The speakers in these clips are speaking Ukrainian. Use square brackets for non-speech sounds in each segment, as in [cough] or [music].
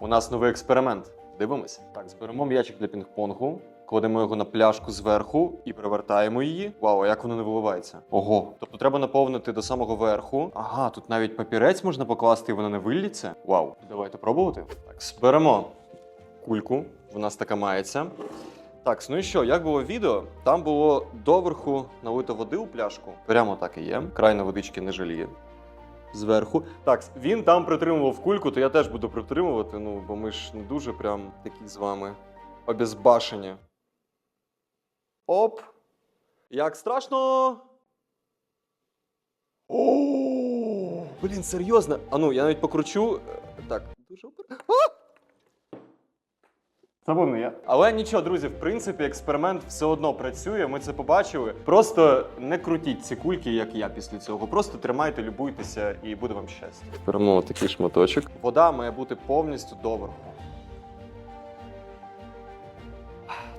У нас новий експеримент. Дивимося. Так, зберемо м'ячик для пінг-понгу, кладемо його на пляшку зверху і перевертаємо її. Вау, як воно не виливається? Ого. Тобто треба наповнити до самого верху. Ага, тут навіть папірець можна покласти і воно не вилліться. Вау. Давайте пробувати. Так, зберемо кульку. В нас така мається. Так, ну і що, як було відео? Там було доверху налито води у пляшку. Прямо так і є. Крайна водички не жаліє. Зверху. Так, він там притримував кульку, то я теж буду притримувати, ну, бо ми ж не дуже прям такі з вами обезбашені. Оп! Як страшно! О, блін, серйозно. А ну, я навіть покручу. Е, Так, дуже обер- А! Забув я. Але нічого, друзі, в принципі, експеримент все одно працює. Ми це побачили. Просто не крутіть ці кульки, як я після цього. Просто тримайте, любуйтеся, і буде вам щастя. Беремо такий шматочок. Вода має бути повністю доверху.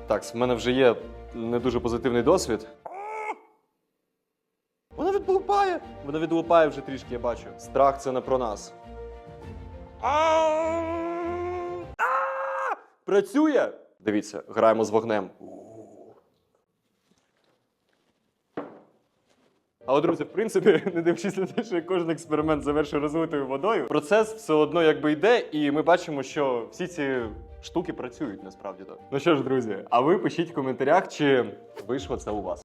Так, в мене вже є не дуже позитивний досвід. Вона відлупає! Вона відлупає вже трішки, я бачу. Страх це не про нас. Працює! Дивіться, граємо з вогнем. Але, друзі, в принципі, [laughs] не дивлячись на те, що кожен експеримент завершує розлитою водою, процес все одно якби йде, і ми бачимо, що всі ці штуки працюють насправді так. Ну що ж, друзі, а ви пишіть в коментарях, чи вийшло це у вас.